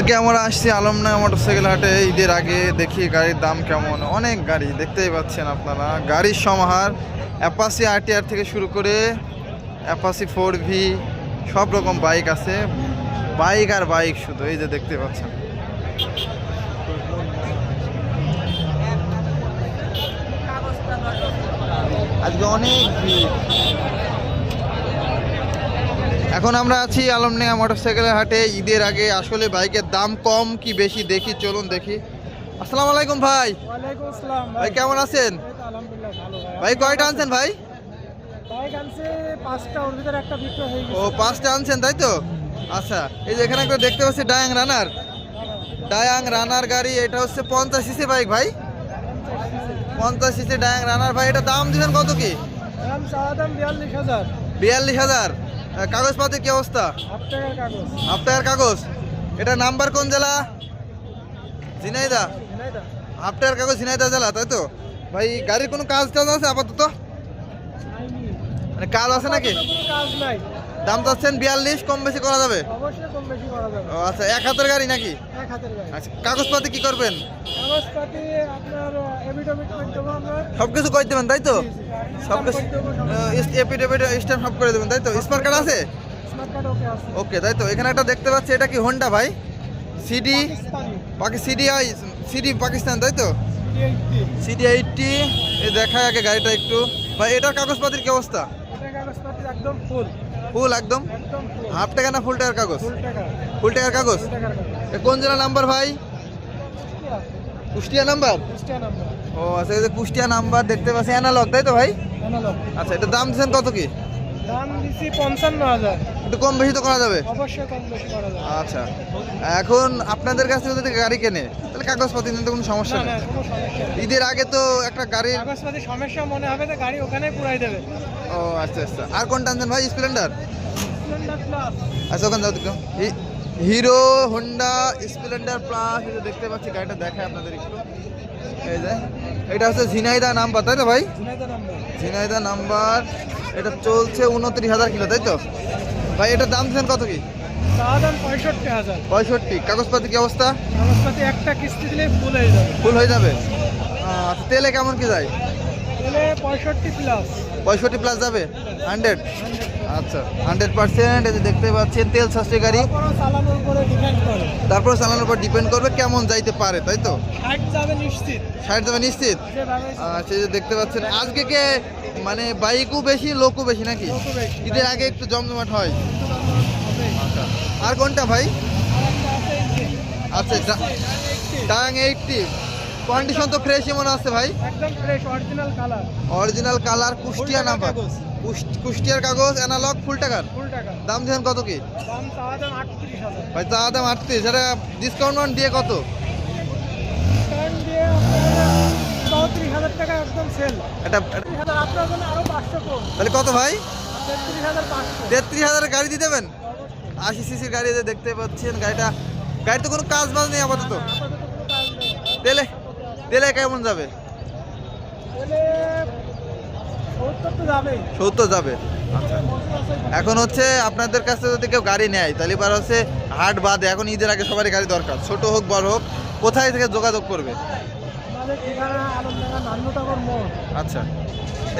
আজকে আমরা আসছি আলমনা মোটরসাইকেল হাটে। ঈদের আগে দেখি গাড়ির দাম কেমন। অনেক গাড়ি, দেখতেই পাচ্ছেন আপনারা। গাড়ির সমাহার অ্যাপাসি আরটিআর থেকে শুরু করে অ্যাপাসি ফোর ভি, সব রকম বাইক আছে। বাইক আর বাইক শুধু, এই যে দেখতে পাচ্ছেন। আজকে অনেক ভিড়। এখন আমরা আছি আলমডাঙ্গা মোটরসাইকেলের হাটে। ঈদের আগে আসলে বাইকের দাম কম কি বেশি? দেখি চলুন দেখি। আসসালামু আলাইকুম ভাই। আসসালাম ভাই। কেমন আছেন? ভাই। কয়টা আনছেন ভাই? ও পাঁচটা আনছেন তাই তো? আচ্ছা এই যে এখানে দেখতে পাচ্ছি ডায়াং রানার ডায়াং রানার গাড়ি এটা হচ্ছে পঞ্চাশ সিসি বাইক ভাই। পঞ্চাশ সিসি ডায়াং রানার ভাই এটা দাম দিবেন কত কি? বিয়াল্লিশ হাজার। বিয়াল্লিশ হাজার। কাগজপাতি কি অবস্থা? হাফটায়ার কাগজ। এটা নাম্বার কোন জেলা? ঝিনাইদা? নাই তো? হাফ টায়ার কাগজ ঝিনাইদা জেলা তাই তো? ভাই গাড়ির কোনো কাজ টাজ আছে আপাতত? মানে কাজ আছে নাকি? কাজ নাই। দাম চাচ্ছেন বিয়াল্লিশ কম বেশি করা যাবে? ও আচ্ছা এক হাতের গাড়ি নাকি? আচ্ছা কাগজপাতি কি করবেন? এভিডোমিট করে সব কিছু করে দেবেন তাই তো? সব কিছু সব। স্ট্যাম্প সব করে দেবেন তাই তো? স্মার্ট কার্ড আছে? ওকে তাই তো? এখানে একটা দেখতে পাচ্ছি এটা কি হোন্ডা ভাই? সিডি বাকি সিডি আই সিডি পাকিস্তান তাই তো? সিডি এইটটি এই দেখায় আগে গাড়িটা একটু। ভাই এটার কাগজপাতির কি অবস্থা? একদম ফুল ফুল একদম? হাফ টাকা না ফুল টাকার কাগজ? ফুল টাকার। কাগজ? কোন জেলা নাম্বার ভাই? কুষ্টিয়া। নাম্বার? ও আচ্ছা এই যে কুষ্টিয়া নাম্বার দেখতে পাচ্ছি অ্যানালগ তাই তো ভাই? আচ্ছা এটা দাম দিচ্ছেন কত কি? দাম দিছি পঞ্চান্ন হাজার একটু কম বেশি তো করা যাবে? অবশ্যই কম বেশি করা যাবে। আচ্ছা। এখন আপনাদের কাছ যদি গাড়ি কেনে তাহলে কাগজপাতি নিতে কোনো সমস্যা নেই। কোনো সমস্যা নেই। ঈদের আগে তো একটা গাড়ি কাগজপাতি সমস্যা মনে হবে তো গাড়ি ওখানে পুরাই দেবে। ও আচ্ছা আচ্ছা। আর কোনটা আনছেন ভাই স্প্লেন্ডার? স্প্লেন্ডার আচ্ছা ওখানে যাও দেখো হিরো হোন্ডা স্প্লেন্ডার প্লাস যে দেখতে পাচ্ছি গাড়িটা দেখায় আপনাদের একটু। এই যে এটা হচ্ছে ঝিনাইদা নাম্বার তাই তো ভাই? ঝিনাইদা নাম্বার এটা চলছে উনত্রিশ হাজার কিলো তাই তো? ভাই এটার দাম দিচ্ছেন কত কি? পঁয়ষট্টি। কাগজপাতি কি অবস্থা? কাগজপাতি একটা কিস্তি দিলে ফুল হয়ে যাবে। ফুল হয়ে যাবে। আচ্ছা তেলে কেমন কি যায়? পঁয়ষট্টি প্লাস যাবে? হান্ড্রেড আচ্ছা হান্ড্রেড পার্সেন্ট এই যে দেখতে পাচ্ছেন তেল সাশ্রী গাড়ি। তারপর চালানোর উপর ডিপেন্ড করবে কেমন যাইতে পারে তাই তো? ষাট যাবে নিশ্চিত। সেভাবে আচ্ছা যে দেখতে পাচ্ছেন আজকে কে মানে বাইকও বেশি লোকও বেশি নাকি? ঈদের আগে একটু জমজমাট হয়। আচ্ছা। আর কোনটা ভাই? আচ্ছা টাং এইটটি কন্ডিশন তো ফ্রেশ মনে আছে ভাই? একদম fresh original colour original colour Kushtia number. কুষ্টিয়ার কাগজ। অ্যানালগ ফুল টাকার ফুল টাকা দাম দিয়েছেন কত কি? দাম চাওয়া দাম আটত্রিশ হাজার। ভাই চা দাম আটত্রিশ। এটা ডিসকাউন্ট দিয়ে কত? টাইম দিয়ে আপনার চৌত্রিশ হাজার টাকা একদম সেল এটা তিরিশ হাজার আপনার জন্য আরও পাঁচশো কম। তাহলে কত ভাই? তেত্রিশ হাজার পাঁচশো। তেত্রিশ হাজারের গাড়ি দিয়ে দেবেন আশি সিসির গাড়ি দেখতে পাচ্ছেন গাড়িটা। গাড়িতে কোনো কাজ বাজ নেই আপাতত। আপাতত কোনো কাজ নেই। তেলে তেলে কেমন যাবে? সত্তর যাবে। আচ্ছা। এখন হচ্ছে আপনাদের কাছে যদি কেউ গাড়ি নেয় তাহলে এবার হচ্ছে হাট বাদে এখন ঈদের আগে সবারই গাড়ি দরকার। ছোট হোক বড় হোক কোথায় থেকে যোগাযোগ করবে? আচ্ছা।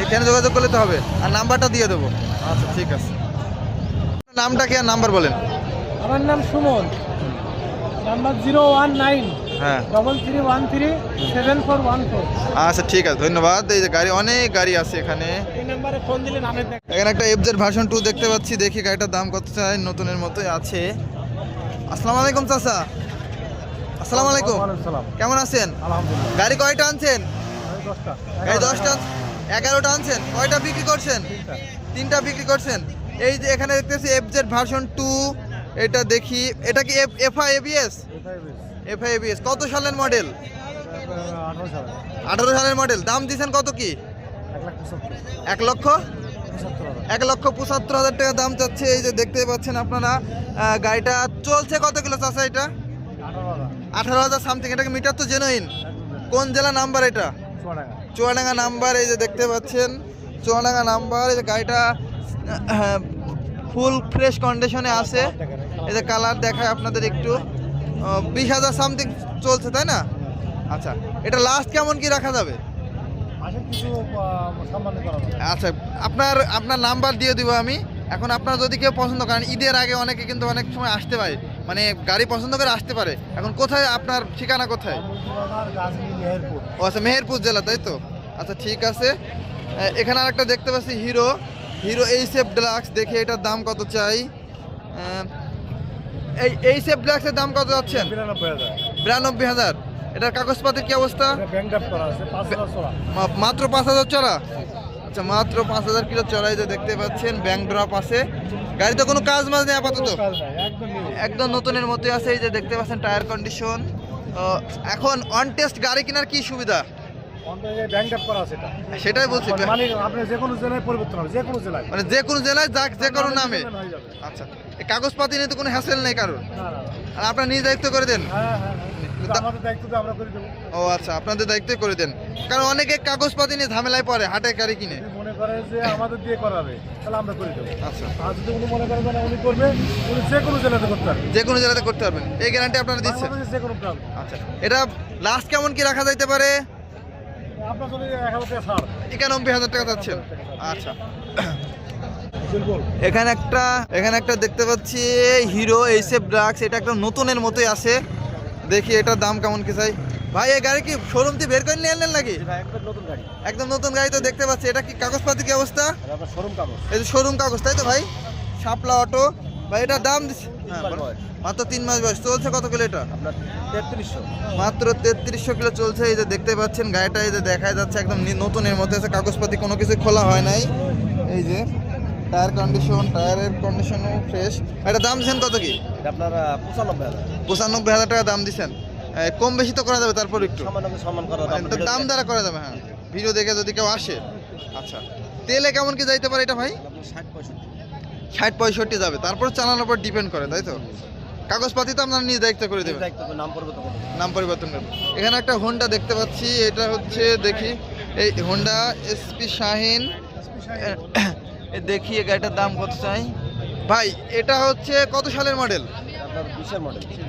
এখানে যোগাযোগ করলে তো হবে। আর নাম্বারটা দিয়ে দেবো। আচ্ছা ঠিক আছে। নামটা কি আর নাম্বার বলেন? আমার নাম Suman. Number zero one nine. হ্যাঁ। Double three one three seven four one four আচ্ছা ঠিক আছে ধন্যবাদ। এই যে গাড়ি অনেক গাড়ি আছে এখানে। এই নাম্বারে ফোন দিলে নামে এখানে একটা এফজেড ভার্সন টু দেখতে পাচ্ছি দেখি গাড়িটার দাম কত চাই নতুনের মতোই আছে। আসসালামু আলাইকুম চাচা। আসসালামু আলাইকুম। সালাম কেমন আছেন? আলহামদুলিল্লাহ। গাড়ি কয়টা আনছেন? দশটা। গাড়ি দশটা এগারোটা আনছেন? কয়টা বিক্রি করছেন? তিনটা। বিক্রি করছেন? এই যে এখানে দেখতেছি এফজেড ভার্সন টু এটা দেখি এটা কি এফআই এবিএস এফআই এবিএস কত সালের মডেল আঠারো সাল। আঠারো সালের মডেল দাম দিয়েছেন কত কি? এক লক্ষ। এক লক্ষ পঁচাত্তর হাজার টাকা দাম চাচ্ছে। এই যে দেখতে পাচ্ছেন আপনারা গাড়িটা চলছে কত কিলো চাষা এটা? আঠারো হাজার সামথিং এটাকে মিটার তো জেনুইন কোন জেলা নাম্বার এটা? চুয়াডাঙ্গা নাম্বার। এই যে দেখতে পাচ্ছেন চুয়াডাঙ্গা নাম্বার। এই যে গাড়িটা ফুল ফ্রেশ কন্ডিশনে আছে। এই যে কালার দেখায় আপনাদের একটু। বিশ হাজার সামথিং চলছে তাই না? আচ্ছা এটা লাস্ট কেমন কি রাখা যাবে? আচ্ছা আপনার আপনার নাম্বার দিয়ে দিব আমি। এখন আপনার যদি কেউ পছন্দ করেন ঈদের আগে অনেকে কিন্তু অনেক সময় আসতে পারে। মানে গাড়ি পছন্দ করে আসতে পারে। এখন কোথায় আপনার ঠিকানা কোথায়? ও আচ্ছা মেহেরপুর জেলা তাই তো? আচ্ছা ঠিক আছে। এখানে আরেকটা দেখতে পাচ্ছি Hero. Hero H F deluxe দেখি এটার দাম কত চাই? এই এইচ এফ ডিলাক্সের দাম কত যাচ্ছেন? বিরানব্বই হাজার। এটার কাগজপাতির কি অবস্থা? মাত্র পাঁচ হাজার চড়া? আচ্ছা মাত্র পাঁচ হাজার কিলো চড়াই যে দেখতে পাচ্ছেন ব্যাংক ড্রপ আছে। গাড়িতে কোনো কাজ মাজ নেই আপাতত? একদম নতুনের মধ্যে আছে এই যে দেখতে পাচ্ছেন টায়ার কন্ডিশন এখন অন টেস্ট গাড়ি কেনার কি সুবিধা? সেটাই বলছি মানে আপনি যে কোনো জেলায় পরিবর্তন হবে যে কোনো জেলায়। মানে যে কোনো জেলায় যাক যে কোনো নামে। আচ্ছা কাগজপাতি নিয়ে তো কোনো হ্যাসেল নেই কারোর। আর আপনার নিজ দায়িত্ব করে দেন। হ্যাঁ হ্যাঁ হ্যাঁ। দায়িত্ব ও আচ্ছা আপনাদের দায়িত্বই করে দেন। কারণ অনেকে কাগজপাতি নিয়ে ঝামেলায় পড়ে হাটে গাড়ি কিনে। মনে করে যে আমাদের দিয়ে করাবে তাহলে আমরা করে দেবো। আচ্ছা। আর যদি উনি মনে করেন না, উনি করবে উনি যে কোনো জেলাতে করতে পারবে যে কোনো জেলাতে করতে পারবেন। এই গ্যারান্টি আপনারা দিচ্ছেন। যে কোনো আচ্ছা এটা লাস্ট কেমন কি রাখা যাইতে পারে আপনার যদি এক হাজার টাকা ছাড় একানব্বই হাজার টাকা চাচ্ছেন আচ্ছা। এখানে একটা এখানে একটা দেখতে পাচ্ছি হিরো এইসেফ ড্রাগস এটা একটা নতুনের মতোই আছে। দেখি এটার দাম কেমন কি চাই। ভাই এই গাড়ি কি শোরুম থেকে বের করে নিয়ে আনলেন নাকি? একদম নতুন গাড়ি। একদম নতুন গাড়ি তো দেখতে পাচ্ছি। এটা কি কাগজপাতি কি অবস্থা? শোরুম কাগজ। এই শোরুম কাগজ তাই তো ভাই? শাপলা অটো ভাই এটার দাম দিচ্ছে হ্যাঁ, মাত্র তিন মাস বয়স। চলছে কত কিলো এটা? আপনার তেত্রিশশো। মাত্র তেত্রিশশো কিলো চলছে। এই যে দেখতে পাচ্ছেন গাড়িটা এই যে দেখা যাচ্ছে একদম নতুনের মধ্যে আছে। কাগজপাতি কোনো কিছু খোলা হয় নাই। এই যে টায়ার কন্ডিশন টায়ারের কন্ডিশনও ফ্রেশ এটা দাম দিচ্ছেন কত কি? এটা আপনার পঁচানব্বই হাজার। পঁচানব্বই হাজার টাকা দাম দিচ্ছেন। কম বেশি তো করা যাবে তারপর একটু। দাম দ্বারা করা যাবে হ্যাঁ। ভিডিও দেখে যদি কেউ আসে আচ্ছা। তেলে কেমন কি যাইতে পারে এটা ভাই? ষাট পঁয়ষট্টি। ষাট পঁয়ষট্টি যাবে। তারপর চালানোর উপর ডিপেন্ড করে তাই তো? কাগজপাতি তো আপনার নিজ দায়িত্ব করে দেবেন। নাম পরিবর্তন করতে নাম পরিবর্তন করবে এখানে একটা হোন্ডা দেখতে পাচ্ছি এটা হচ্ছে দেখি এই হোন্ডা এসপি শাহিন দেখি গাড়িটার দাম কত চাই? ভাই এটা হচ্ছে কত সালের মডেল?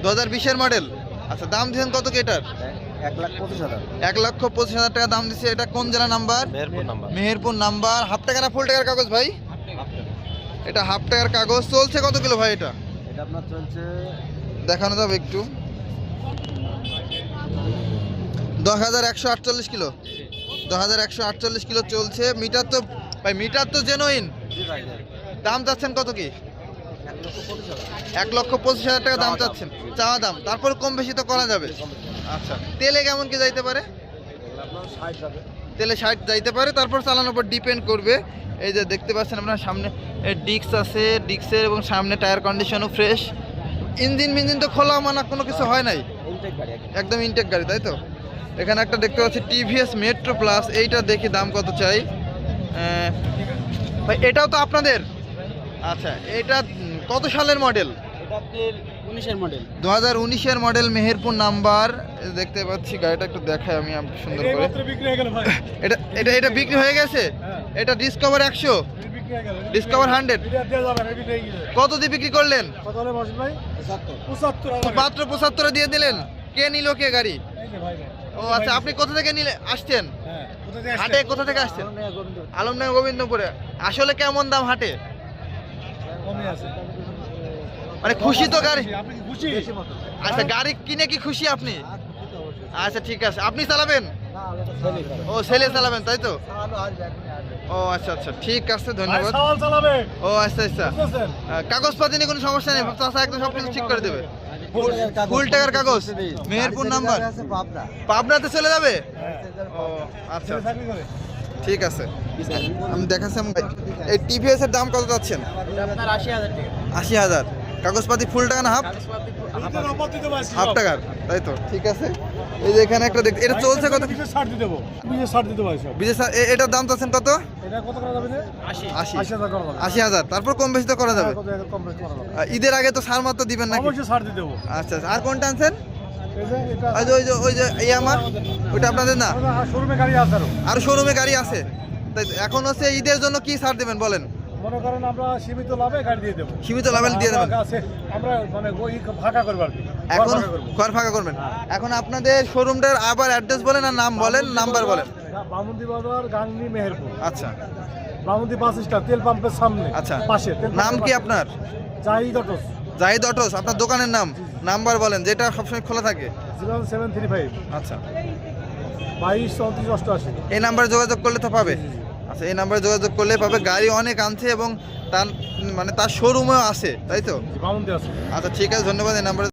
দু হাজার বিশের মডেল? আচ্ছা দাম দিচ্ছেন কত কি এটার? এক লক্ষ পঁচিশ হাজার টাকা দাম দিচ্ছে এটা কোন জেলা number? Meherpur number. Meherpur number. Half টাকা না ফুল টাকার কাগজ ভাই? এটা হাফ টাকার কাগজ চলছে কত কিলো ভাই এটা? এটা আপনার চলছে দেখানো যাবে একটু। দশ হাজার একশো আটচল্লিশ কিলো। দশ হাজার একশো আটচল্লিশ কিলো চলছে। মিটার তো ভাই মিটার তো জেনুইন দাম চাচ্ছেন কত কি? এক লক্ষ পঁচিশ হাজার। টাকা দাম চাচ্ছেন। চাওয়া দাম। তারপর কম বেশি তো করা যাবে। আচ্ছা তেলে কেমন কি যাইতে পারে? তেলে ষাট যাইতে পারে। তারপর চালানোর উপর ডিপেন্ড করবে। এই যে দেখতে পাচ্ছেন আপনার সামনে ডিক্স আছে ডিক্সের এবং সামনে টায়ার কন্ডিশনও ফ্রেশ। ইঞ্জিন মিঞ্জিন তো খোলা মানা কোনো কিছু হয় নাই। গাড়ি একদম। একদম ইনটেক গাড়ি তাই তো? এখানে একটা দেখতে পাচ্ছি টিভিএস মেট্রো প্লাস এইটা দেখি দাম কত চাই। ভাই এটাও তো আপনাদের? আচ্ছা এটা কত সালের মডেল দু হাজার উনিশের মডেল মেহেরপুর নাম্বার দেখতে পাচ্ছি গাড়িটা একটু দেখাই আমি সুন্দর করে। বিক্রি হয়ে গেল ভাই। এটা এটা এটা বিক্রি হয়ে গেছে? হ্যাঁ। এটা ডিসকভার একশো? বিক্রি হয়ে গেল ডিসকভার হান্ড্রেড এটা দিয়ে যাবেন এটা বিক্রি হয়ে গেছে কত দিয়ে বিক্রি করলেন? মাত্র পঁচাত্তরে দিয়ে দিলেন? কে নিল কে গাড়ি। ও আচ্ছা আপনি কোথা থেকে নিলে আসছেন? হ্যাঁ হাটে কোথা থেকে আসছেন? আলমনগর গোবিন্দপুরে। আসলে কেমন দাম হাটে? কমই আছে। মানে খুশি তো গাড়ি আপনি কি খুশি? আচ্ছা গাড়ি কিনে কি খুশি আপনি? আচ্ছা ঠিক আছে। আপনি চালাবেন? ও ছেলে চালাবেন তাই তো? ও আচ্ছা আচ্ছা ঠিক আছে ধন্যবাদ। ও আচ্ছা আচ্ছা। কাগজপাতি নিয়ে কোনো সমস্যা নেই চাষা একদম সব কিছু ঠিক করে দেবে। ফুল টাকার কাগজ। মেহেরপুর নাম্বার। পাবনাতে চলে যাবে? ও আচ্ছা আচ্ছা, ঠিক আছে। আমি দেখাচ্ছি এই টিভিএস এর দাম কত যাচ্ছেন? আশি হাজার আশি হাজার। কাগজপাতি ফুল টাকা না হাফ? হাফ টাকার তাই তো ঠিক আছে। এই যে এখানে একটা দেখ এটা চলছে কত? ছাড় দিতে দেবো বিশেষ ছাড় দিতে এ- এটার দাম চাচ্ছেন কত এটা কত? করা যাবে আশি। আশি আশি হাজার তারপর কম বেশি তো করা যাবে। ঈদের আগে তো সার মাত্র দিবেন নাকি? অবশ্যই ছাড় দেবো। আচ্ছা আচ্ছা আর কোনটা আনছেন? এই যে এটা ওই যে ওই যে ওই যে এই আমার ওইটা আপনাদের না? শোরুমে গাড়ি আছে আর। শোরুমে গাড়ি আছে। তাই এখন হচ্ছে ঈদের জন্য কি ছাড় দিবেন বলেন। মনে করেন আমরা সীমিত লাভে গাড়ি দিয়ে দেবো। সীমিত লাভে দিয়ে দেবেন? আমরা আমরা মানে ওই ফাঁকা করব আর কি। এখন। ঘর ফাঁকা করবেন। এখন আপনাদের শোরুমটার আবার অ্যাড্রেস বলেন আর নাম বলেন নাম্বার বলেন। বামুন্দি বাজার গাংনি মেহেরপুর। আচ্ছা। বামুন্দি বাস স্ট্যান্ড তেল পাম্পের সামনে আচ্ছা। পাশে নাম কি আপনার? জাহিদ অটোস। জাহিদ অটোস আপনার দোকানের নাম? নাম্বার বলেন যেটা সবসময় খোলা থাকে। Zero seven three five. আচ্ছা। বাইশ চৌত্রিশ অষ্টআশি। এই নাম্বারে যোগাযোগ করলে তো পাবে। আচ্ছা এই নাম্বারে যোগাযোগ করলে পাবে গাড়ি অনেক আনছে এবং তার মানে তার শোরুমেও আছে তাই তো? আচ্ছা ঠিক আছে ধন্যবাদ এই নাম্বারে